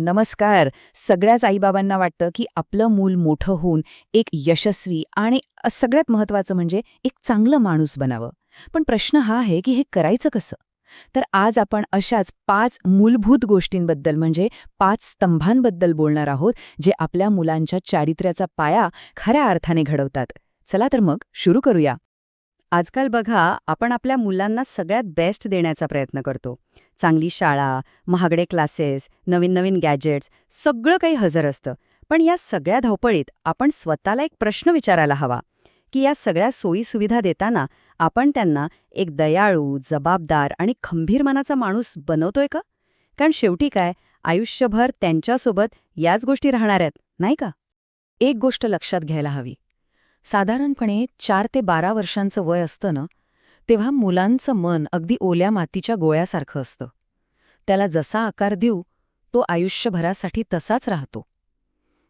नमस्कार. सगळ्याच आईबाबांना वाटतं की आपलं मूल मोठं होऊन एक यशस्वी आणि सगळ्यात महत्त्वाचं म्हणजे एक चांगलं माणूस बनावं. पण प्रश्न हा आहे की हे करायचं कसं? तर आज आपण अशाच पाच मूलभूत गोष्टींबद्दल म्हणजे पाच स्तंभांबद्दल बोलणार आहोत जे आपल्या मुलांच्या चारित्र्याचा पाया खऱ्या अर्थाने घडवतात. चला तर मग सुरू करूया. आजकाल बघा आपण आपल्या मुलांना सगळ्यात बेस्ट देण्याचा प्रयत्न करतो. चांगली शाळा महागडे क्लासेस नवीन नवीन गॅजेट्स सगळं काही हजर असतं. पण या सगळ्या धावपळीत आपण स्वतःला एक प्रश्न विचारायला हवा की या सगळ्या सोयीसुविधा देताना आपण त्यांना एक दयाळू जबाबदार आणि खंबीर मनाचा माणूस बनवतोय का? कारण शेवटी काय आयुष्यभर त्यांच्यासोबत याच गोष्टी राहणार आहेत नाही का? एक गोष्ट लक्षात घ्यायला हवी. साधारणपणे चार ते बारा वर्षांचं वय असतं ना तेव्हा मुलांचं मन अगदी ओल्या मातीच्या गोळ्यासारखं असतं. त्याला जसा आकार देऊ तो आयुष्यभरासाठी तसाच राहतो.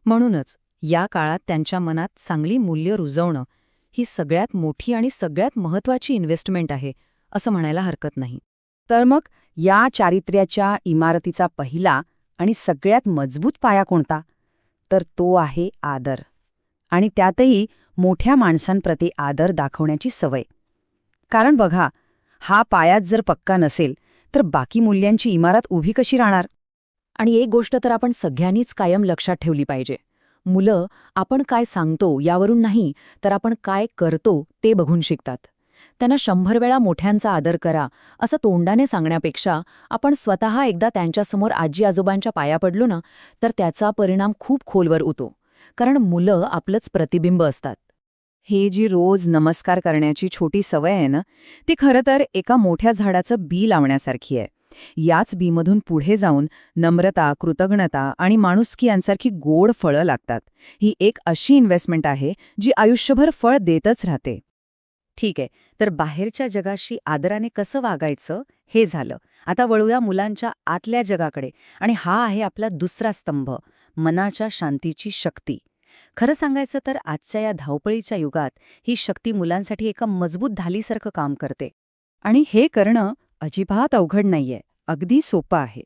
म्हणूनच या काळात त्यांच्या मनात चांगली मूल्य रुजवणं ही सगळ्यात मोठी आणि सगळ्यात महत्त्वाची इन्व्हेस्टमेंट आहे असं म्हणायला हरकत नाही. तर मग या चारित्र्याच्या इमारतीचा पहिला आणि सगळ्यात मजबूत पाया कोणता? तर तो आहे आदर. आणि त्यातही मोठ्या माणसांप्रती आदर दाखवण्याची सवय. कारण बघा हा पायाच जर पक्का नसेल तर बाकी मूल्यांची इमारत उभी कशी राहणार? आणि एक गोष्ट तर आपण सगळ्यांनीच कायम लक्षात ठेवली पाहिजे. मुलं आपण काय सांगतो यावरून नाही तर आपण काय करतो ते बघून शिकतात. त्यांना शंभर वेळा मोठ्यांचा आदर करा असं तोंडाने सांगण्यापेक्षा आपण स्वतः एकदा त्यांच्यासमोर आजी आजोबांच्या पाया पडलो ना तर त्याचा परिणाम खूप खोलवर होतो. कारण मुलं आपलंच प्रतिबिंब असतात. हे जी रोज नमस्कार करण्याची छोटी सवय आहे ना ती खरं तर एका मोठ्या झाडाचं बी लावण्यासारखी आहे. याच बीमधून पुढे जाऊन नम्रता कृतज्ञता आणि माणुसकी यांसारखी गोड फळं लागतात. ही एक अशी इन्व्हेस्टमेंट आहे जी आयुष्यभर फळ देतच राहते. ठीक आहे तर बाहेरच्या जगाशी आदराने कसं वागायचं हे झालं. आता वळूया मुलांच्या आतल्या जगाकडे. आणि हा आहे आपला दुसरा स्तंभ मनाच्या शांतीची शक्ती. खरं सांगायचं तर आजच्या या धावपळीच्या युगात ही शक्ती मुलांसाठी एका मजबूत धालीसारखं काम करते. आणि हे करणं अजिबात अवघड नाहीये. अगदी सोपं आहे.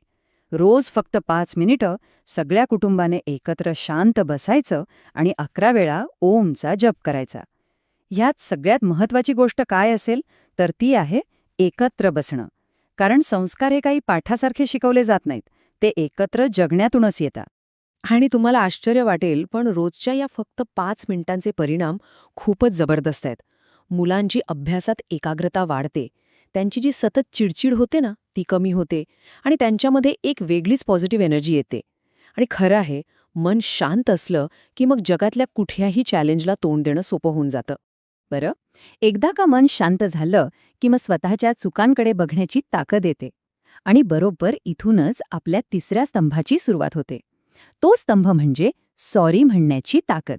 रोज फक्त पाच मिनिटं सगळ्या कुटुंबाने एकत्र शांत बसायचं आणि अकरा वेळा ओमचा जप करायचा. ह्यात सगळ्यात महत्वाची गोष्ट काय असेल तर ती आहे एकत्र बसणं. कारण संस्कार हे काही पाठासारखे शिकवले जात नाहीत. ते एकत्र जगण्यातूनच येतात. आणि तुम्हाला आश्चर्य वाटेल पण रोजच्या या फक्त पाच मिनिटांचे परिणाम खूपच जबरदस्त आहेत. मुलांची अभ्यासात एकाग्रता वाढते. त्यांची जी सतत चिडचिड होते ना ती कमी होते आणि त्यांच्यामध्ये एक वेगळीच पॉझिटिव्ह एनर्जी येते. आणि खरं आहे मन शांत असलं की मग जगातल्या कुठल्याही चॅलेंजला तोंड देणं सोपं होऊन जातं. बरं? एकदा का मन शांत झालं की मग स्वतःच्या चुकांकडे बघण्याची ताकद येते. आणि बरोबर इथूनच आपल्या तिसऱ्या स्तंभाची सुरुवात होते. तो स्तंभ म्हणजे सॉरी म्हणण्याची ताकद.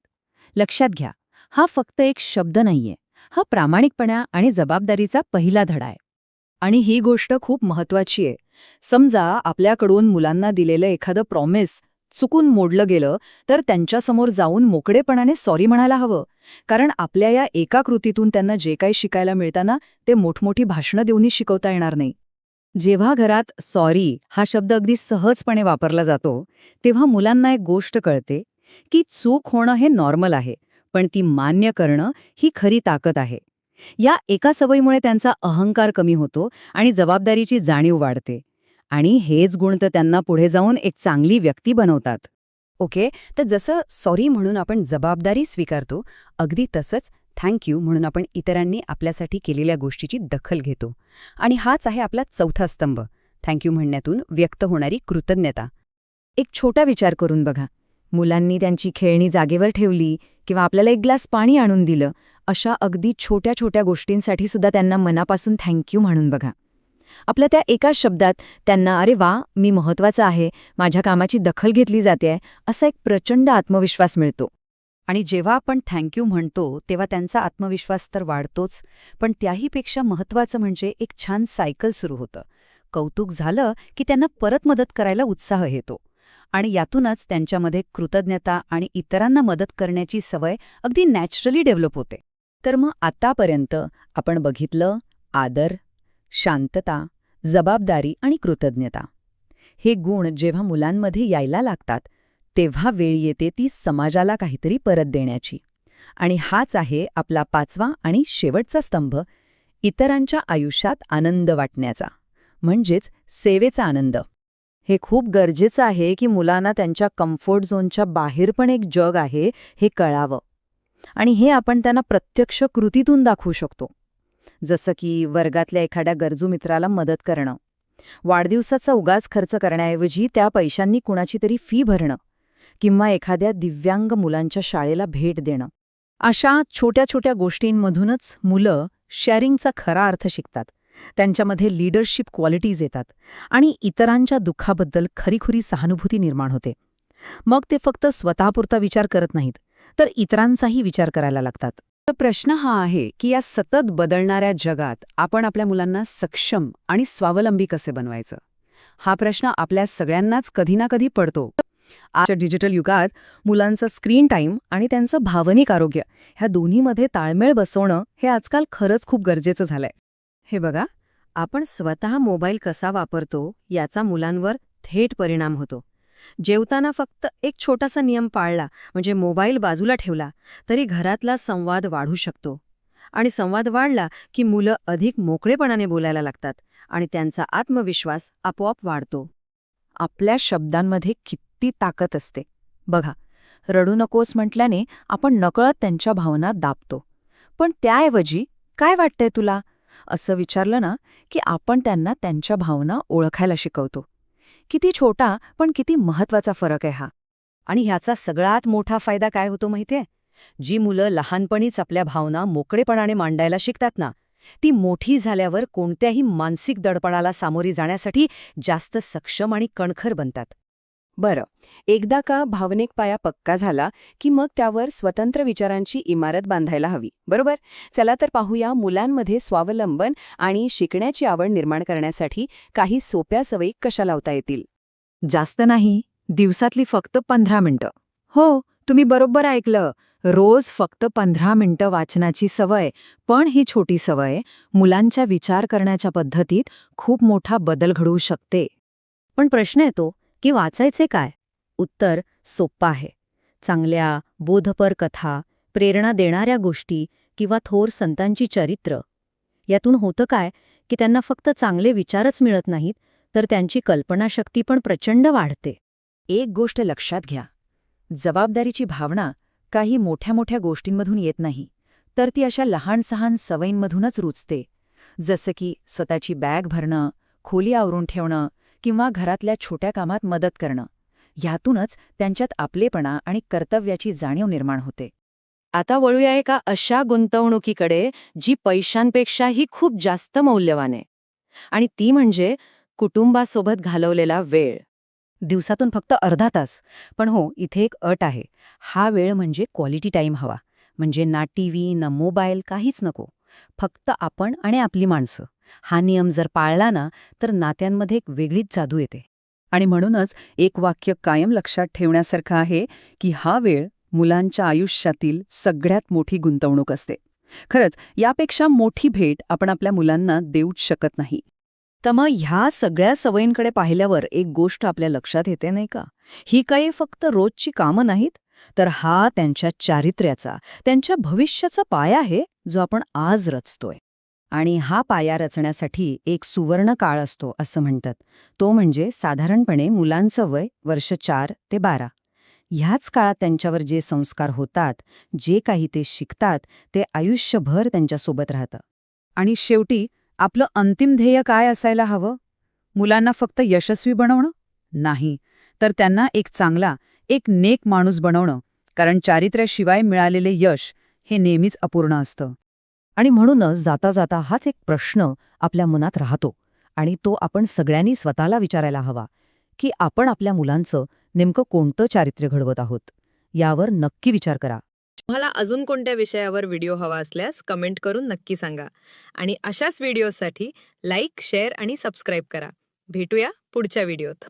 लक्षात घ्या हा फक्त एक शब्द नाहीये. हा प्रामाणिकपणा आणि जबाबदारीचा पहिला धडा आहे. आणि ही गोष्ट खूप महत्वाची आहे. समजा आपल्याकडून मुलांना दिलेलं एखादं प्रॉमिस चुकून मोडलं गेलं तर त्यांच्यासमोर जाऊन मोकळेपणाने सॉरी म्हणायला हवं. कारण आपल्या या एका कृतीतून त्यांना जे काही शिकायला मिळताना ते मोठमोठी भाषणं देऊनही शिकवता येणार नाही. जेव्हा घरात सॉरी हा शब्द अगदी सहजपणे वापरला जातो तेव्हा मुलांना एक गोष्ट कळते की चूक होणं हे नॉर्मल आहे पण ती मान्य करणं ही खरी ताकद आहे. या एका सवयीमुळे त्यांचा अहंकार कमी होतो आणि जबाबदारीची जाणीव वाढते. आणि हेच गुण तर त्यांना पुढे जाऊन एक चांगली व्यक्ती बनवतात. ओके तर जसं सॉरी म्हणून आपण जबाबदारी स्वीकारतो अगदी तसंच थँक्यू म्हणून आपण इतरांनी आपल्यासाठी केलेल्या गोष्टीची दखल घेतो. आणि हाच आहे आपला चौथा स्तंभ. थँक्यू म्हणण्यातून व्यक्त होणारी कृतज्ञता. एक छोटा विचार करून बघा. मुलांनी त्यांची खेळणी जागेवर ठेवली किंवा आपल्याला एक ग्लास पाणी आणून दिलं अशा अगदी छोट्या छोट्या गोष्टींसाठी सुद्धा त्यांना मनापासून थँक्यू म्हणून बघा. आपल्या त्या एका शब्दात त्यांना अरे वा मी महत्वाचं आहे माझ्या कामाची दखल घेतली जाते असा एक प्रचंड आत्मविश्वास मिळतो. आणि जेव्हा आपण थँक्यू म्हणतो तेव्हा त्यांचा आत्मविश्वास तर वाढतोच पण त्याहीपेक्षा महत्त्वाचं म्हणजे एक छान सायकल सुरू होतं. कौतुक झालं की त्यांना परत मदत करायला उत्साह येतो. आणि यातूनच त्यांच्यामध्ये कृतज्ञता आणि इतरांना मदत करण्याची सवय अगदी नॅचरली डेव्हलप होते. तर मग आतापर्यंत आपण बघितलं आदर शांतता जबाबदारी आणि कृतज्ञता. हे गुण जेव्हा मुलांमध्ये यायला लागतात तेव्हा वेळ येते ती समाजाला काहीतरी परत देण्याची. आणि हाच आहे आपला पाचवा आणि शेवटचा स्तंभ इतरांच्या आयुष्यात आनंद वाटण्याचा. म्हणजेच सेवेचा आनंद. हे खूप गरजेचं आहे की मुलांना त्यांच्या कम्फर्ट झोनच्या बाहेर पण एक जग आहे हे कळावं. आणि हे आपण त्यांना प्रत्यक्ष कृतीतून दाखवू शकतो. जसं की वर्गातल्या एखाद्या गरजू मित्राला मदत करणं. वाढदिवसाचा उगाच खर्च करण्याऐवजी त्या पैशांनी कुणाची तरी फी भरणं. किंवा एखाद्या दिव्यांग मुलांच्या शाळेला भेट देणं. अशा छोट्या छोट्या गोष्टींमधूनच मुलं शेअरिंगचा खरा अर्थ शिकतात. त्यांच्यामध्ये लीडरशिप क्वालिटीज येतात आणि इतरांच्या दुःखाबद्दल खरीखुरी सहानुभूती निर्माण होते. मग ते फक्त स्वतःपुरता विचार करत नाहीत तर इतरांचाही विचार करायला लागतात. तर प्रश्न हा आहे की या सतत बदलणाऱ्या जगात आपण आपल्या मुलांना सक्षम आणि स्वावलंबी कसे बनवायचं? हा प्रश्न आपल्या सगळ्यांनाच कधी ना कधी पडतो. आजच्या डिजिटल युगात मुलांचा स्क्रीन टाईम आणि त्यांचं भावनिक आरोग्य ह्या दोन्हीमध्ये ताळमेळ बसवणं हे आजकाल खरंच खूप गरजेचं झालंय. हे बघा आपण स्वतः मोबाईल कसा वापरतो याचा मुलांवर थेट परिणाम होतो. जेवताना फक्त एक छोटासा नियम पाळला म्हणजे मोबाईल बाजूला ठेवला तरी घरातला संवाद वाढू शकतो. आणि संवाद वाढला की मुलं अधिक मोकळेपणाने बोलायला लागतात आणि त्यांचा आत्मविश्वास आपोआप वाढतो. आपल्या शब्दांमध्ये किती ती ताकद असते. बघा रडू नकोस म्हटल्याने आपण नकळत त्यांच्या भावना दाबतो. पण त्याऐवजी काय वाटतंय तुला? असं विचारलं ना की आपण त्यांना त्यांच्या भावना ओळखायला शिकवतो. किती छोटा पण किती महत्त्वाचा फरक आहे हा. आणि ह्याचा सगळ्यात मोठा फायदा काय होतो माहितीये? जी मुलं लहानपणीच आपल्या भावना मोकळेपणाने मांडायला शिकतात ना ती मोठी झाल्यावर कोणत्याही मानसिक दडपणाला सामोरी जाण्यासाठी जास्त सक्षम आणि कणखर बनतात. बरं. एकदा का भावनिक पाया पक्का झाला की मग त्यावर स्वतंत्र विचारांची इमारत बांधायला हवी बरोबर? चला तर पाहूया मुलांमध्ये स्वावलंबन आणि शिकण्याची आवड निर्माण करण्यासाठी काही सोप्या सवयी कशा लावता येतील? जास्त नाही दिवसातली फक्त पंधरा मिनिटं. हो तुम्ही बरोबर ऐकलं. रोज फक्त पंधरा मिनिटं वाचनाची सवय पण ही छोटी सवय मुलांच्या विचार करण्याच्या पद्धतीत खूप मोठा बदल घडवू शकते. पण प्रश्न येतो की वाचायचे काय? उत्तर सोप्पं आहे. चांगल्या बोधपर कथा प्रेरणा देणाऱ्या गोष्टी किंवा थोर संतांची चरित्र. यातून होतं काय? की त्यांना फक्त चांगले विचारच मिळत नाहीत तर त्यांची कल्पनाशक्ती पण प्रचंड वाढते. एक गोष्ट लक्षात घ्या. जबाबदारीची भावना काही मोठ्या मोठ्या गोष्टींमधून येत नाही तर ती अशा लहान सहान सवयींमधूनच रुचते जसं की स्वतःची बॅग भरणं खोली आवरून ठेवणं किंवा घरातल्या छोट्या कामात मदत करणं. ह्यातूनच त्यांच्यात आपलेपणा आणि कर्तव्याची जाणीव निर्माण होते. आता वळूया एका अशा गुंतवणुकीकडे जी पैशांपेक्षाही खूप जास्त मौल्यवान आहे. आणि ती म्हणजे कुटुंबासोबत घालवलेला वेळ. दिवसातून फक्त अर्धा तास. पण हो इथे एक अट आहे. हा वेळ म्हणजे क्वालिटी टाईम हवा. म्हणजे ना टीव्ही ना मोबाईल काहीच नको. फक्त आपण आणि आपली माणसं. हा नियम जर पाळला ना तर नात्यांमध्ये एक वेगळीच जादू येते. आणि म्हणूनच एक वाक्य कायम लक्षात ठेवण्यासारखं आहे की हा वेळ मुलांच्या आयुष्यातील सगळ्यात मोठी गुंतवणूक असते. खरंच यापेक्षा मोठी भेट आपण आपल्या मुलांना देऊच शकत नाही. तर मग ह्या सगळ्या सवयींकडे पाहिल्यावर एक गोष्ट आपल्या लक्षात येते नाही का? ही काही फक्त रोजची कामं नाहीत? तर हा त्यांच्या चारित्र्याचा त्यांच्या भविष्याचा पाया आहे जो आपण आज रचतोय. आणि हा पाया रचण्यासाठी एक सुवर्ण काळ असतो असं म्हणतात. तो म्हणजे साधारणपणे मुलांचं वय वर्ष चार ते बारा. ह्याच काळात त्यांच्यावर जे संस्कार होतात जे काही ते शिकतात ते आयुष्यभर त्यांच्यासोबत राहतं. आणि शेवटी आपलं अंतिम ध्येय काय असायला हवं? मुलांना फक्त यशस्वी बनवणं? नाही. तर त्यांना एक चांगला एक नेक माणूस बनवणं कारण चारित्र्याशिवाय मिळालेले यश हे नेहमीच अपूर्ण असतं. आणि म्हणूनच जाता जाता हाच एक प्रश्न आपल्या मनात राहतो आणि तो आपण सगळ्यांनी स्वतःला विचारायला हवा की आपण आपल्या मुलांचं नेमकं कोणतं चारित्र्य घडवत आहोत यावर नक्की विचार करा. तुम्हाला अजून कोणत्या विषयावर व्हिडिओ हवा असल्यास कमेंट करून नक्की सांगा आणि अशाच व्हिडिओसाठी लाईक शेअर आणि सबस्क्राईब करा. भेटूया पुढच्या व्हिडिओत.